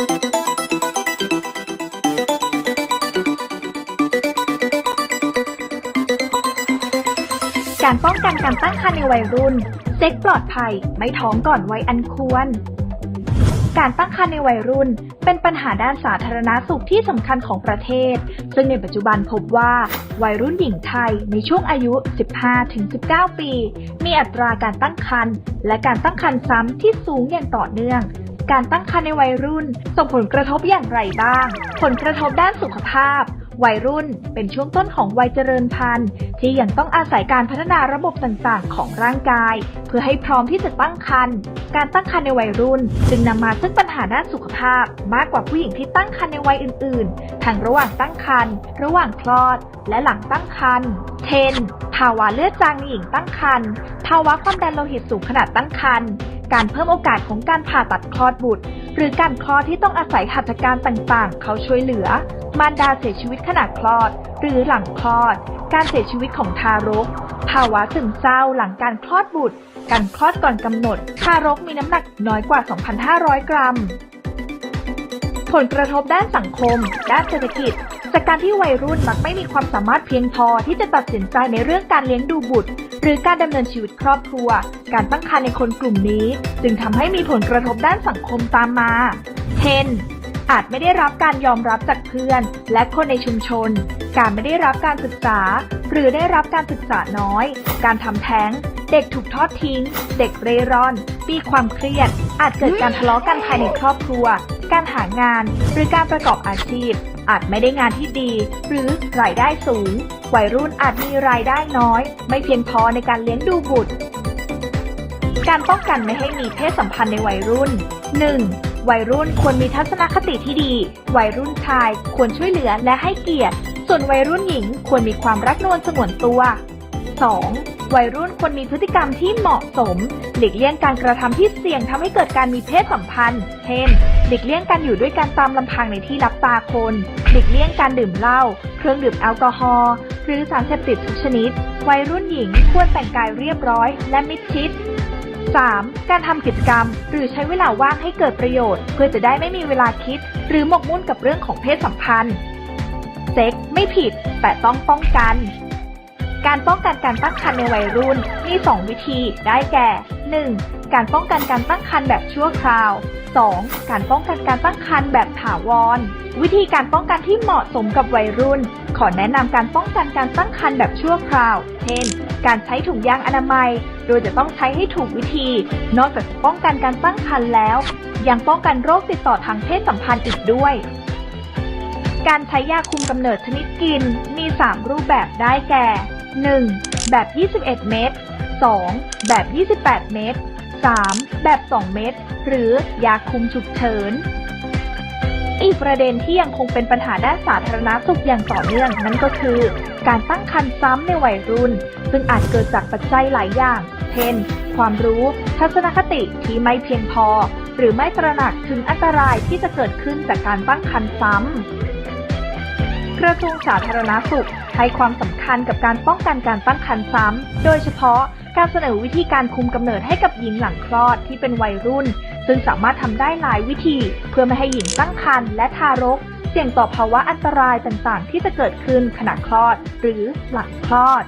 การป้องกันการตั้งครรภ์ในวัยรุ่น เซ็กปลอดภัยไม่ท้องก่อนวัยอันควร การตั้งครรภ์ในวัยรุ่น เป็นปัญหาด้านสาธารณาสุขที่สำคัญของประเทศ ซึ่งในปัจจุบันพบว่าวัยรุ่นหญิงไทยในช่วงอายุ 15-19 ปี มีอัตราการตั้งครรภ์และการตั้งครรภ์ซ้ำที่สูงอย่างต่อเนื่อง การตั้งครรภ์ในวัยรุ่น ส่งผลกระทบอย่างไรบ้าง ผลกระทบด้านสุขภาพ วัยรุ่นเป็นช่วงต้นของวัยเจริญพันธุ์ ที่ยังต้องอาศัยการพัฒนาระบบต่างๆ ของร่างกาย เพื่อให้พร้อมที่จะตั้งครรภ์ การตั้งครรภ์ในวัยรุ่น จึงนำมาซึ่งปัญหาด้านสุขภาพ มากกว่าผู้หญิงที่ตั้งครรภ์ในวัยอื่นๆ ทั้งระหว่างตั้งครรภ์ ระหว่างคลอด และหลังตั้งครรภ์เช่นภาวะเลือดจางในหญิงตั้งครรภ์ ภาวะความดันโลหิตสูงขณะตั้งครรภ์ การเพิ่มโอกาสของการผ่าตัดคลอดบุตร หรือการคลอดที่ต้องอาศัยหัตถการต่างๆ เขาช่วยเหลือ มารดาเสียชีวิตขณะคลอด หรือหลังคลอด การเสียชีวิตของทารก ภาวะซึมเศร้าหลังการคลอดบุตร การคลอดก่อนกำหนด ทารกมีน้ำหนักน้อยกว่า 2,500 กรัม ผลกระทบด้านสังคม ด้านเศรษฐกิจ จากการที่วัยรุ่นมักไม่มีความสามารถเพียงพอที่จะตัดสินใจในเรื่องการเลี้ยงดูบุตร หรือการดำเนินชีวิตครอบครัว การตั้งครรภ์ในคนกลุ่มนี้ จึงทำให้มีผลกระทบด้านสังคมตามมา เช่น อาจไม่ได้รับการยอมรับจากเพื่อน และคนในชุมชน การไม่ได้รับการศึกษา หรือได้รับการศึกษาน้อย การทำแท้ง เด็กถูกทอดทิ้ง เด็กเร่ร่อน มีความเครียด อาจเกิดการทะเลาะกันภายในครอบครัว การหางาน หรือการประกอบอาชีพ อาจไม่ได้งานที่ดี หรือรายได้สูง วัยรุ่นอาจมีรายได้น้อย ไม่เพียงพอในการเลี้ยงดูบุตร การป้องกันไม่ให้มีเพศสัมพันธ์ในวัยรุ่น 1. วัยรุ่นควรมีทัศนคติที่ดี วัยรุ่นชายควรช่วยเหลือและให้เกียรติ ส่วนวัยรุ่นหญิงควรมีความรักนวลสงวนตัว 2. วัยรุ่นควรมีพฤติกรรมที่เหมาะสม หลีกเลี่ยงการกระทำที่เสี่ยงทำให้เกิดการมีเพศสัมพันธ์ เช่น หลีกเลี่ยงการอยู่ด้วยกันตามลำพังในที่รับตาคน หลีกเลี่ยงการดื่มเหล้า เครื่องดื่มแอลกอฮอล์ หรือสารเสพติดทุกชนิด วัยรุ่นหญิงควรแต่งกายเรียบร้อย และมิดชิด 3. การทำกิจกรรม หรือใช้เวลาว่างให้เกิดประโยชน์ เพื่อจะได้ไม่มีเวลาคิด หรือหมกมุ่นกับเรื่องของเพศสัมพันธ์ เซ็กไม่ผิดแต่ต้องป้องกัน การป้องกันการตั้งครรภ์ในวัยรุ่นมี 2 วิธี ได้แก่ 1. การป้องกันการตั้งครรภ์แบบชั่วคราว 2. การป้องกันการตั้งครรภ์แบบถาวร วิธีการป้องกันที่เหมาะสมกับวัยรุ่น ขอแนะนำการป้องกันการตั้งครรภ์แบบชั่วคราว เช่น การใช้ถุงยางอนามัย โดยจะต้องใช้ให้ถูกวิธี นอกจากป้องกันการตั้งครรภ์แล้ว ยังป้องกันโรคติดต่อทางเพศสัมพันธ์อีกด้วย การใช้ยาคุมกำเนิดชนิดกินมี 3 รูปแบบได้แก่ 1. แบบ 21 เม็ด 2. แบบ 28 เม็ด 3. แบบ 2 เม็ดหรือยาคุมฉุกเฉิน อีกประเด็นที่ยังคงเป็นปัญหาด้านสาธารณสุขอย่างต่อเนื่องนั่นก็คือ การตั้งครรภ์ซ้ำในวัยรุ่น ซึ่งอาจเกิดจากปัจจัยหลายอย่าง เช่น ความรู้ ทัศนคติที่ไม่เพียงพอ หรือไม่ตระหนักถึงอันตรายที่จะเกิดขึ้นจากการตั้งครรภ์ซ้ำ กระทรวงสาธารณสุขให้ความสำคัญกับการป้องกันการตั้งครรภ์ซ้ำ โดยเฉพาะการเสนอวิธีการคุมกำเนิดให้กับหญิงหลังคลอดที่เป็นวัยรุ่น ซึ่งสามารถทำได้หลายวิธี เพื่อไม่ให้หญิงตั้งครรภ์และทารก เสี่ยงต่อภาวะอันตรายต่างๆ ที่จะเกิดขึ้นขณะคลอด หรือหลังคลอด